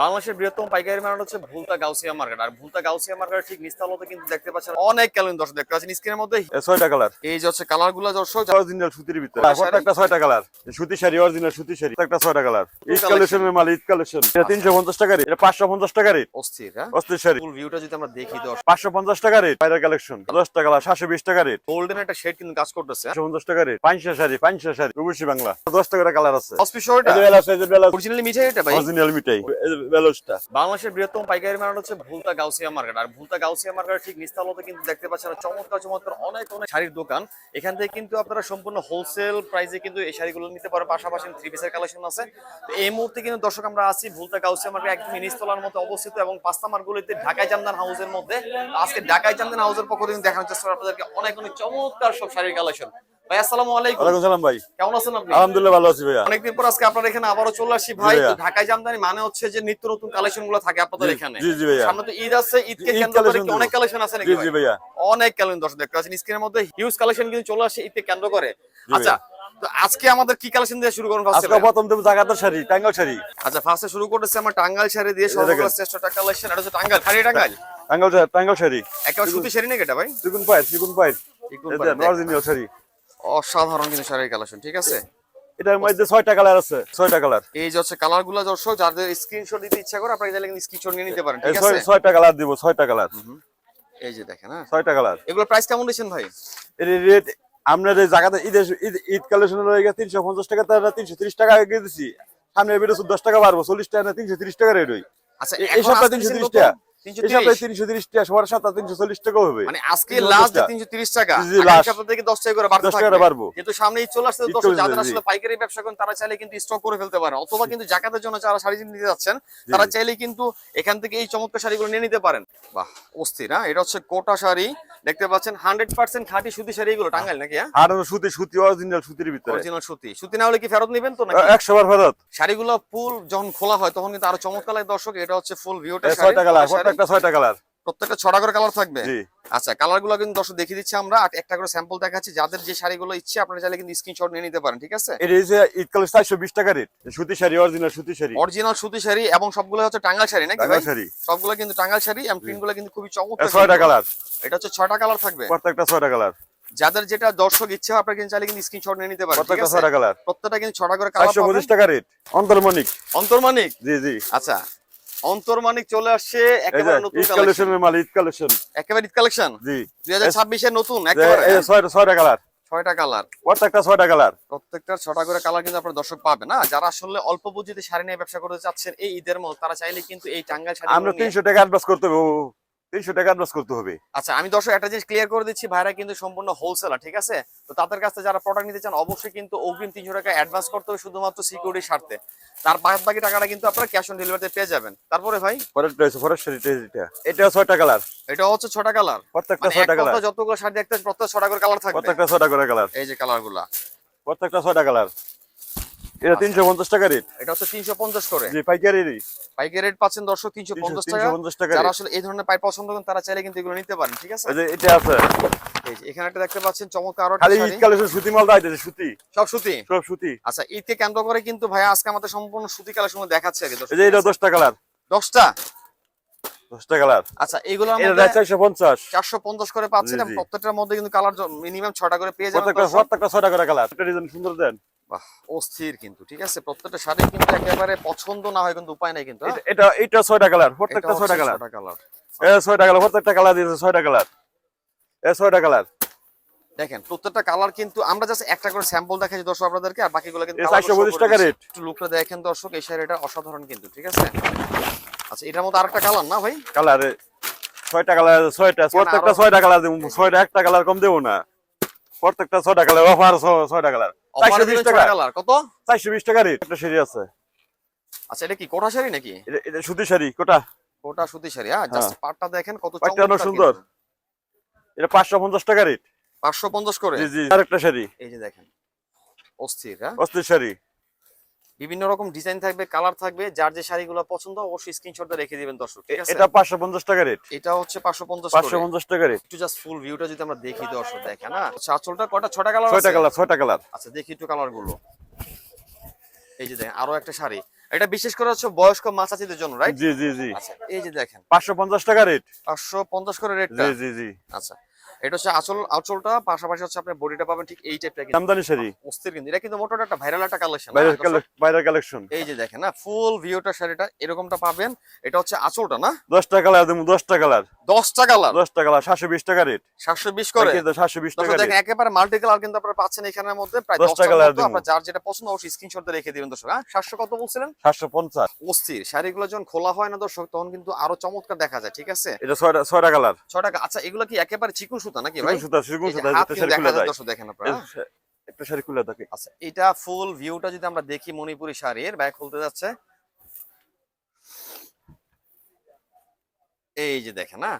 বাংলাদেশের বৃহত্তম পাইকারি মার্কেট হচ্ছে ভুলতা গাউসিয়া মার্কেট। আর ভুলতা গাউসিয়া মার্কেটের ঠিক নিস্তালতে কিন্তু দেখতে পাচ্ছেন অনেক ক্যালোরিন দর্শক দেখতে পাচ্ছেন। স্ক্রিনের মধ্যে ছয়টা কালার। এই যে হচ্ছে কালারগুলো দর্শক অরিজিনাল সুতির ভিতরে। কোটা শাড়ি? প্রত্যেকটা ছয়টা কালার। সুতি শাড়ি অরিজিনাল সুতি শাড়ি প্রত্যেকটা ছয়টা কালার। ঈদ? কালেকশনের মাল ঈদ কালেকশন এটা তিনশো পঞ্চাশ টাকা রেট। এটা পাঁচশো পঞ্চাশ টাকা রেট। অস্থির হ্যাঁ? অস্থির শাড়ি। ফুল ভিউটা যদি আমরা দেখি দর্শক পাঁচশো পঞ্চাশ টাকা রেট। বাইরের কালেকশন দশ টাকা কালার সাতশো বিশ টাকা রেট। গোল্ডেন একটা শেড কিন্তু কাজ করতেছে। একশো পঞ্চাশ টাকা রেট। পাঁচশো শাড়ি পাঁচশো শাড়ি। রুবুশি বাংলা। দশ টাকা কালার আছে। বেলাস, এই যে বেলাস, অরিজিনালি মিঠাই এটা ভাই? অরিজিনাল মিঠাই। বাংলাদেশের বৃহত্তম পাইকারি মার্কেট হচ্ছে ভুলতা গাউসিয়া মার্কেট। আর ভুলতা গাউসিয়া মার্কেটের ঠিক নিস্তালতে কিন্তু দেখতে পাচ্ছেন চমৎকার চমৎকার অনেক অনেক শাড়ির দোকান। এখান থেকে কিন্তু আপনারা সম্পূর্ণ হোলসেল প্রাইসে কিন্তু এই শাড়িগুলো নিতে পারেন। পাশাপাশি থ্রি পিসের কালেকশন আছে। তো এই মুহূর্তে কিন্তু দর্শক আমরা আছি ভুলতা গাউসিয়া মার্কেট একদম নিস্তলার মতো অবস্থিত এবং পাঁচটা মার্কগুলিতে ঢাকায় চান্দান হাউসের মধ্যে। আজকে ঢাকায় চান্দান হাউসের পক্ষ থেকে দেখানোর চেষ্টা আপনাদেরকে। অনেক অনেক চমৎকার সব শাড়ির কালেকশন ভাই আসসালামু আলাইকুম। ওয়ালাইকুম সালাম ভাই। কেমন আছেন আপনি? আলহামদুলিল্লাহ ভালো আছি ভাইয়া। অনেকদিন পর আজকে আপনার এখানে চলে ভাই তো ঢাকায় জামদানি মানে হচ্ছে যে নিত্য নতুন কালেকশনগুলো থাকে আপনাদের এখানে। জি, জি ভাইয়া। সামনে তো ঈদ আছে ঈদকে কেন্দ্র করে কি অনেক কালেকশন আছে নাকি জি জি ভাইয়া। অনেক কালেকশন দর্শক দেখতে পাচ্ছেন স্ক্রিনের মধ্যে হিউজ কালেকশন কিন্তু চলে আসে ঈদকে কেন্দ্র করে। আচ্ছা তো আজকে আমাদের কি কালেকশন দিয়ে শুরু করুন আজকে প্রথম দেবো জাগাতার শাড়ি টাঙ্গাল শাড়ি। আচ্ছা ফার্স্টে শুরু করতেছে আমার টাঙ্গাইল শাড়ি দিয়ে সর্বকালের দেখেন। শ্রেষ্ঠ কালেকশন এটা হচ্ছে টাঙ্গাইল। শাড়ি টাঙ্গাল শাড়ি টাঙ্গাল শাড়ি। একেবারে সুতি শাড়ি নাকি এটা ভাই? চিকুন পাইট চিকুন চিকুন পাইট, শাড়ি। অসাধারণ কিন্তু শাড়ির কালেকশন ঠিক আছে? এটার মধ্যে ছয়টা কালার আছে ছয়টা কালার। এই যে হচ্ছে কালারগুলো দর্শক যাদের স্ক্রিনশট দিতে ইচ্ছা করে আপনারা চাইলে কিন্তু স্ক্রিনশট নিয়ে নিতে পারেন ঠিক আছে? ছয়টা কালার দিব ছয়টা কালার। এই যে দেখেন হ্যাঁ। ছয়টা কালার। এগুলো প্রাইস কেমন দিচ্ছেন ভাই? এর রেট আমরা যে জায়গাতে ঈদের ঈদ ঈদ কালেকশন হয়ে গেছে তিনশো পঞ্চাশ টাকা তারা তিনশো ত্রিশ টাকা আগে দিছি। সামনে এবারে দশ টাকা বাড়বো চল্লিশ টাকা না তিনশো ত্রিশ টাকা রেট হই আচ্ছা এই- সপ্তাহে তিনশো ত্রিশ টাকা। 330? এই সপ্তাহে তিনশো ত্রিশ টাকা সবার সাথে তিনশো চল্লিশ টাকাও হবে। মানে আজকে 330 লাস্ট টাকা। তিনশো তিরিশ টাকা। জি, জি, আগামী last। সপ্তাহ থেকে দশ টাকা করে বাড়তে 10 টাকা থাকবে। বাড়বো। কিন্তু সামনে ঈদ চলে আসছে ঈদ দর্শক চলে যাদের যাবে, আসলে জি। পাইকারি ব্যবসা করেন তারা চাইলে কিন্তু স্টক করে ফেলতে পারেন। অথবা কিন্তু জাকাতের জন্য যারা শাড়ি নিতে যাচ্ছেন তারা চাইলে কিন্তু এখান থেকে এই চমৎকার শাড়িগুলো নিয়ে নিতে পারেন। বাহ অস্থির হ্যাঁ? এটা হচ্ছে কোটা শাড়ি। দেখতে পাচ্ছেন হান্ড্রেড পার্সেন্ট খাঁটি সুতি শাড়ি। এগুলো টাঙ্গাইল নাকি হ্যাঁ? আর সুতি সুতি অরিজিনাল সুতির ভিতরে। অরিজিনাল সুতি। সুতি না হলে কি ফেরত নেবেন তো নাকি? বার ফেরত। শাড়িগুলো ফুল যখন খোলা হয় তখন কিন্তু আরও চমৎকার লাগে দর্শক। এটা হচ্ছে ফুল ভিউটা প্রত্যেকটা ছয়টা কালার প্রত্যেকটা ছটা করে কালার থাকবে? আচ্ছা কালারগুলো কিন্তু দর্শক দেখিয়ে দিচ্ছি আমরা। একটা করে স্যাম্পল দেখাচ্ছি। যাদের যে শাড়িগুলো ইচ্ছে আপনারা চাইলে কিন্তু স্ক্রিনশট নিয়ে নিতে পারেন ঠিক আছে? এটা হচ্ছে ঈদ কালে চারশো বিশ টাকা রেট সুতি শাড়ি অরিজিনাল সুতি শাড়ি। অরিজিনাল সুতি শাড়ি এবং সবগুলো হচ্ছে টাঙ্গাল শাড়ি নাকি টাঙ্গাল শাড়ি। সবগুলো কিন্তু টাঙ্গাল শাড়ি এবং কিন্তু খুবই চমৎকার ছয়টা কালার এটা হচ্ছে ছয়টা কালার থাকবে। প্রত্যেকটা ছয়টা কালার যাদের যেটা দর্শক ইচ্ছে আপনারা কিন্তু চাইলে কিন্তু স্ক্রিনশট নিয়ে নিতে পারেন প্রত্যেকটা ছয়টা কালার প্রত্যেকটা কিন্তু ছটা করে কালার চারশো পঁচিশ টাকা রেট অন্তর্মণিক। অন্তর্মানিক জি জি। আচ্ছা। অন্তর্মানিক চলে আসছে একেবারে নতুন কালেকশন কালেকশনের মাল ঈদ কালেকশন। একেবারে ঈদ কালেকশন? জি। দুই হাজার ছাব্বিশের নতুন একেবারে। এই কালার। কালার। প্রত্যেকটা কালার। প্রত্যেকটা করে কালার কিন্তু আপনার দর্শক পাবে না। যারা আসলে অল্প পুঁজিতে শাড়ি নিয়ে ব্যবসা করতে চাচ্ছেন এই ঈদের তারা চাইলে কিন্তু এই টাঙ্গাইল শাড়ি আমরা তিনশো টাকা অ্যাডভান্স করতে হবে। তিনশো টাকা অ্যাডভান্স করতে হবে। আচ্ছা আমি দর্শক একটা জিনিস ক্লিয়ার করে দিচ্ছি ভাইরা কিন্তু সম্পূর্ণ হোলসেলার ঠিক আছে? তো তাদের কাছে যারা প্রোডাক্ট নিতে চান অবশ্যই কিন্তু অগ্রিম তিনশো টাকা অ্যাডভান্স করতে হবে শুধুমাত্র সিকিউরিটির স্বার্থে। তার বাদ বাকি টাকাটা কিন্তু আপনারা ক্যাশ অন ডেলিভারিতে পেয়ে যাবেন। তারপরে ভাই? এটা। ছয়টা কালার এটা হচ্ছে ছটা কালার প্রত্যেকটা মানে ছয়টা কালার যতগুলো শাড়ি দেখতে প্রত্যেক ছটা করে কালার থাকবে। প্রত্যেকটা ছয়টা করে কালার এই যে কালারগুলা। প্রত্যেকটা ছয়টা কালার এটা টাকা রেট এটা হচ্ছে তিনশো পঞ্চাশ করে। জি পাইকারি পাইকারি রেট পাচ্ছেন দর্শক তিনশো পঞ্চাশ টাকা। তিনশো পঞ্চাশ টাকা যারা আসলে এই ধরনের পাই পছন্দ করেন তারা চাইলে কিন্তু এগুলো নিতে পারেন ঠিক আছে? এই যে এটা আছে। এই যে এখানে একটা দেখতে পাচ্ছেন চমৎকার আরও খালি ঈদ কালেকশন সুতি মাল দাইতেছে সুতি। সব সুতি? সব সুতি। আচ্ছা ঈদকে কেন্দ্র করে কিন্তু ভাইয়া আজকে আমাদের সম্পূর্ণ সুতি কালেকশন দেখাচ্ছে আগে এই যে এটা দশটা কালার। দশটা? দশটা কালার। আচ্ছা চারশো পঞ্চাশ। করে পাচ্ছেন। প্রত্যেকটার মধ্যে কিন্তু কালার মিনিমাম ছটা করে পেয়ে যাবেন প্রত্যেকটা করে কালার। ডিজাইন সুন্দর দেন। বাহ অস্থির কিন্তু ঠিক আছে? প্রত্যেকটা শাড়ি কিন্তু একেবারে পছন্দ না হয় কিন্তু উপায় নাই কিন্তু হ্যাঁ? এটা- এটা ছয়টা কালার প্রত্যেকটা ছয়টা কালার। কালার। এ ছয়টা কালার প্রত্যেকটা কালার দিয়েছে ছয়টা কালার। এ ছয়টা কালার। দেখেন প্রত্যেকটা কালার কিন্তু আমরা জাস্ট একটা করে স্যাম্পল দেখাচ্ছি দর্শক আপনাদেরকে আর বাকিগুলো কিন্তু এই colour চারশো show পঁচিশ করে টাকা রেট একটু লুকটা দেখেন দর্শক এই শাড়িটা অসাধারণ কিন্তু ঠিক আছে? আচ্ছা এটার মধ্যে আরেকটা কালার না ভাই? কালার ছয়টা কালার ছয়টা প্রত্যেকটা ছয়টা কালার দেবো ছয়টা একটা কালার কম দেবো না। প্রত্যেকটা ছয়টা কালার অফার ছয়টা কালার। চারশো বিশ টাকা। কালার। কত? চারশো বিশ টাকা রেট একটা শাড়ি আছে। আচ্ছা এটা কি কোটা শাড়ি নাকি? এটা- সুতি শাড়ি কোটা। কোটা সুতি শাড়ি হ্যাঁ। জাস্ট পাটটা দেখেন কত পাটটা সুন্দর। এটা পাঁচশো পঞ্চাশ টাকা রেট পাঁচশো পঞ্চাশ করে? জি জি। আরেকটা শাড়ি। এই যে দেখেন অস্থির হ্যাঁ? অস্থির শাড়ি। বিভিন্ন রকম ডিজাইন থাকবে কালার থাকবে যার যে শাড়িগুলো পছন্দ অবশ্যই স্ক্রিনশটটা রেখে দিবেন দর্শক ঠিক আছে? এটা পাঁচশো পঞ্চাশ টাকা রেট এটা হচ্ছে পাঁচশো পঞ্চাশ পাঁচশো পঞ্চাশ টাকা রেট একটু জাস্ট ফুল ভিউটা যদি আমরা দেখি দর্শক দেখেন না আচ্ছা আঁচলটা কটা ছটা কালার ছয়টা কালার ছয়টা কালার আচ্ছা দেখি একটু কালারগুলো। এই যে দেখেন আরও একটা শাড়ি। এটা বিশেষ করে হচ্ছে বয়স্ক মাছাচিদের জন্য রাইট জি জি জি। আচ্ছা এই যে দেখেন। পাঁচশো পঞ্চাশ টাকা রেট পাঁচশো পঞ্চাশ করে রেটটা জি জি জি। আচ্ছা এটা হচ্ছে আঁচল আঁচলটা পাশাপাশি হচ্ছে আপনার বডিটা পাবেন ঠিক এই টাইপটা কিন্তু। জামদানি শাড়ি অস্থির কিন্তু। এটা কিন্তু মোটামুটি একটা ভাইরাল একটা কালেকশন বাইরের কালেকশন এই যে দেখেন না ফুল ভিউটা শাড়িটা এরকমটা পাবেন। এটা হচ্ছে আঁচলটা না? দশটা কালার দেবো দশটা কালার দশটা কালার দশটা কালার সাতশো বিশ টাকা রেট সাতশো বিশ করে। সাতশো বিশ দর্শক টাকা দেখেন একেবারে মাল্টি কালার কিন্তু আপনারা পাচ্ছেন এখানের মধ্যে প্রায় দশটা দশটা colour কালার দিবো। আপনার যার যেটা পছন্দ অবশ্যই স্ক্রিনশট রেখে দিবেন দর্শক হ্যাঁ? সাতশো কত বলছিলেন? সাতশো পঞ্চাশ। অস্থির। শাড়িগুলো যখন খোলা হয় না দর্শক তখন কিন্তু আরও চমৎকার দেখা যায় ঠিক আছে? এটা ছয়টা ছয়টা কালার ছয় টাকা আচ্ছা এগুলো কি একেবারে চিকুন সুতা নাকি ভাই? সুতা চিকুন সুতা হাত শাড়ি দেখা খুলে যায় দর্শক দেখেন আপনারা। হ্যাঁ? একটা শাড়ি খুলে থাকে আচ্ছা এটা ফুল ভিউটা যদি আমরা দেখি মণিপুরি শাড়ির ব্যাগ খুলতে যাচ্ছে। এই যে দেখেন না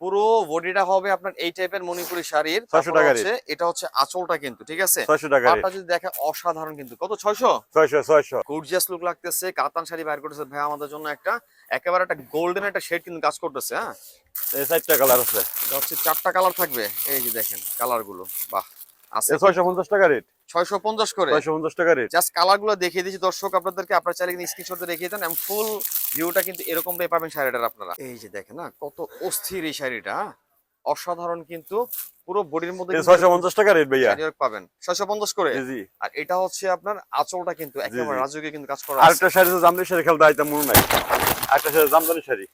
পুরো বডিটা হবে আপনার এই টাইপের মণিপুরি শাড়ির। 600 তারপরে টাকা এটা হচ্ছে আঁচলটা কিন্তু ঠিক আছে? ছয়শো টাকা পাটটা যদি দেখে অসাধারণ কিন্তু। কত ছয়শো? ছয়শো ছয়শো। গর্জিয়াস লুক লাগতেছে কাতান শাড়ি বাইর করতেছে। ভাই আমাদের জন্য একটা একেবারে একটা গোল্ডেন একটা শেড কিন্তু কাজ করতেছে হ্যাঁ? এই চারটা কালার আছে। এটা হচ্ছে চারটা কালার থাকবে। এই যে দেখেন কালারগুলো। বাহ আছে। ছয়শো পঞ্চাশ টাকা রেট ছয়শো পঞ্চাশ করে। ছয়শো পঞ্চাশ টাকা রেট জাস্ট কালারগুলো দেখিয়ে দিচ্ছি দর্শক আপনাদেরকে আপনারা চাইলে স্ক্রিনশট দেখিয়ে দেন ফুল ভিউটা কিন্তু এরকমটাই পাবেন শাড়িটার আপনারা। এই যে দেখেন না কত অস্থির এই শাড়িটা? অসাধারণ কিন্তু পুরো বডির মধ্যে এই কিন্তু ছয়শো পঞ্চাশ টাকা রেট ভাইয়া। work পাবেন। ছয়শো পঞ্চাশ করে। জি জি। আর এটা হচ্ছে আপনার আঁচলটা কিন্তু একেবারে রাজুকে রাজকীয় কিন্তু কাজ করা আছে। আরেকটা শাড়ি তো জামদানি শাড়ি খেলতে আইতাম মনে নাই। আরেকটা শাড়ি জামদানি শাড়ি।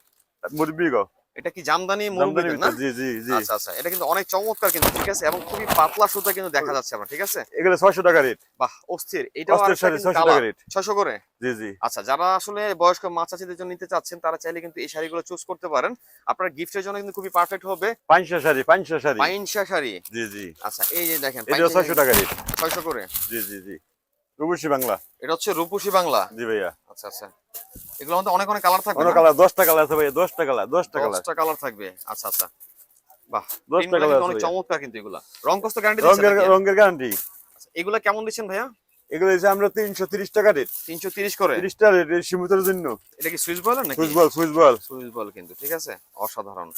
মুরবি গো। এটা কি জামদানি জামদানি না? জি জি জি। আচ্ছা আচ্ছা এটা কিন্তু অনেক চমৎকার কিন্তু ঠিক আছে? এবং খুবই পাতলা সুতা কিন্তু দেখা যাচ্ছে আপনার ঠিক আছে? এগুলো ছয়শো টাকা রেট। বাহ অস্থির। শাড়ি, 600 টাকা rate। ছয়শো করে? জি জি। আচ্ছা যারা আসলে বয়স্ক মা চাচিদের জন্য নিতে চাচ্ছেন তারা চাইলে কিন্তু এই শাড়িগুলো চুজ করতে পারেন। আপনার গিফটের জন্য কিন্তু খুবই পারফেক্ট হবে। পাঁচশো শাড়ি পাঁচশো শাড়ি। পাইনসা শাড়ি? জি জি। আচ্ছা এই যে দেখেন এটাও ছয়শো টাকা রেট। ছয়শো করে? জি জি জি। রুবুশি বাংলা। এটা হচ্ছে রূপসী বাংলা? জি ভাইয়া। আচ্ছা আচ্ছা। এগুলো মধ্যে অনেক অনেক কালার থাকবে অন্য না? কালার কালার আছে দশটা কালার কালার কালার থাকবে আচ্ছা আচ্ছা। বাহ কালার কিন্তু অনেক চমৎকার কিন্তু এগুলা। রং কষ্ট গ্যারান্টি রঙের দিচ্ছেন রঙের গ্যারান্টি এগুলা কেমন দিচ্ছেন ভাইয়া? এগুলো হচ্ছে আমরা তিনশো তিরিশ টাকা রেট তিনশো তিরিশ করে? তিরিশ টাকা রেট সীমিতের জন্য। এটা কি সুইচ বলেন নাকি? সুইচ বল সুইচ বল সুইচ বল কিন্তু ঠিক আছে? অসাধারণ।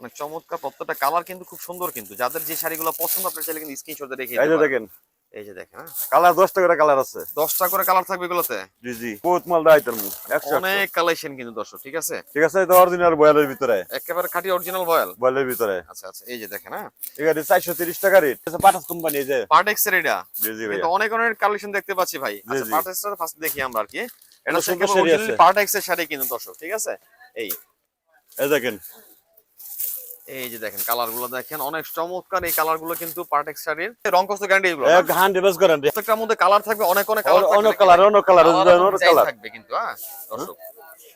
অনেক চমৎকার প্রত্যেকটা কালার কিন্তু খুব সুন্দর কিন্তু। যাদের যে শাড়িগুলো পছন্দ আপনার চাইলে কিন্তু স্ক্রিনশট রেখে দিতে দেখেন। এই যে দেখেন হ্যাঁ? কালার দশটা করে কালার আছে। দশটা করে কালার থাকবে এগুলোতে? জি জি। বহুত মাল দেয় তার অনেক কালেকশন কিন্তু দর্শক ঠিক আছে? ঠিক আছে এটা অরিজিনাল বয়ালের ভিতরে। একেবারে খাঁটি অরিজিনাল বয়াল বয়ালের ভিতরে। আচ্ছা আচ্ছা এই যে দেখেন হ্যাঁ? এখানে চারশো তিরিশ টাকা রেট পাটাস কোম্পানি এই যে। পার্টেক্স এর এটা। জি জি কিন্তু অনেক অনেক কালেকশন দেখতে পাচ্ছি ভাই। আচ্ছা জি। পার্টেক্স এর ফার্স্ট দেখি আমরা আর কি। এটা সুন্দর শাড়ি আছে। এর শাড়ি কিন্তু দর্শক ঠিক আছে? এই। এই দেখেন। এই যে দেখেন কালারগুলো দেখেন অনেক চমৎকার এই কালারগুলো কিন্তু পার্টেক্স শাড়ির। রং কষ্ট গ্যারান্টি এগুলো গ্যারান্টি প্রত্যেকটার মধ্যে কালার থাকবে অনেক অনেক কালার অনেক কালার অনেক কালার অনেক কালার থাকবে কিন্তু হ্যাঁ? দর্শক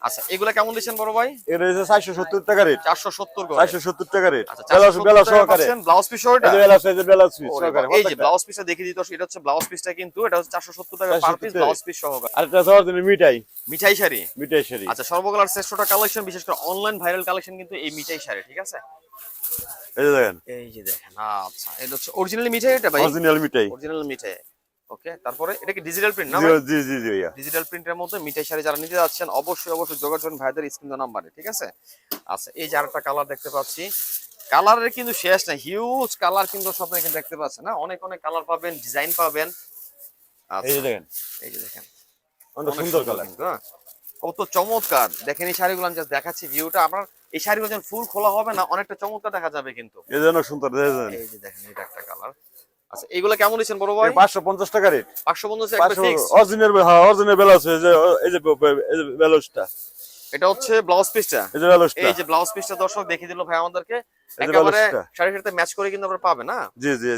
আচ্ছা এগুলা কেমন দিচ্ছেন বড় ভাই? হচ্ছে চারশো সত্তর টাকা রেট চারশো সত্তর করে। চারশো সত্তর টাকা রেট আচ্ছা বেলাস বেলাস সহকারে। ব্লাউজ পিস বেলাস এই যে বেলাস পিস সহকারে। এই যে ব্লাউজ পিসটা দেখে দিত এটা হচ্ছে ব্লাউজ পিসটা কিন্তু এটা হচ্ছে চারশো সত্তর টাকা পার পিস ব্লাউজ পিস সহকারে। আর এটা সবার জন্য মিঠাই। মিঠাই শাড়ি? মিঠাই শাড়ি। আচ্ছা সর্বকালার শ্রেষ্ঠটা কালেকশন বিশেষ করে অনলাইন ভাইরাল কালেকশন কিন্তু এই মিঠাই শাড়ি ঠিক আছে? এই যে দেখেন। এই যে দেখেন আচ্ছা এটা হচ্ছে অরিজিনালি মিঠাই এটা ভাই? অরিজিনাল মিঠাই। অরিজিনাল মিঠাই। ওকে? তারপরে এটা কি ডিজিটাল প্রিন্ট না জি জি জি ডিজিটাল প্রিন্টের মধ্যে মিঠাই শাড়ি যারা নিতে যাচ্ছেন অবশ্যই অবশ্যই যোগাযোগ ভাইদের স্ক্রিন নাম্বারে ঠিক আছে? আচ্ছা এই যে আরেকটা কালার দেখতে পাচ্ছি। কালারের কিন্তু শেষ নাই হিউজ কালার কিন্তু স্বপ্নে কিন্তু দেখতে পাচ্ছেন না অনেক অনেক কালার পাবেন ডিজাইন পাবেন। এই যে আচ্ছা দেখেন। এই যে দেখেন। অনেক সুন্দর কালার হ্যাঁ? কত চমৎকার। দেখেন এই শাড়িগুলো আমি just দেখাচ্ছি ভিউটা আপনার এই শাড়িগুলো যখন ফুল খোলা হবে না অনেকটা চমৎকার দেখা যাবে কিন্তু। এই সুন্দর দেখেন এই যে দেখেন এটা। আচ্ছা এগুলো কেমন দিচ্ছেন বড় ভাই? পাঁচশো পঞ্চাশ টাকা রেট পাঁচশো পঞ্চাশ একবার ফিক্স অরিজিনাল হ্যাঁ অরিজিনাল ব্লাউজ এই যে এই যে ব্লাউজটা এটা হচ্ছে ব্লাউজ পিসটা এই যে ব্লাউজটা এই যে ব্লাউজ পিসটা দর্শক দেখিয়ে দিল ভাই আমাদেরকে। একেবারে শাড়ির সাথে ম্যাচ করে কিন্তু আপনারা পাবে না? জি জি।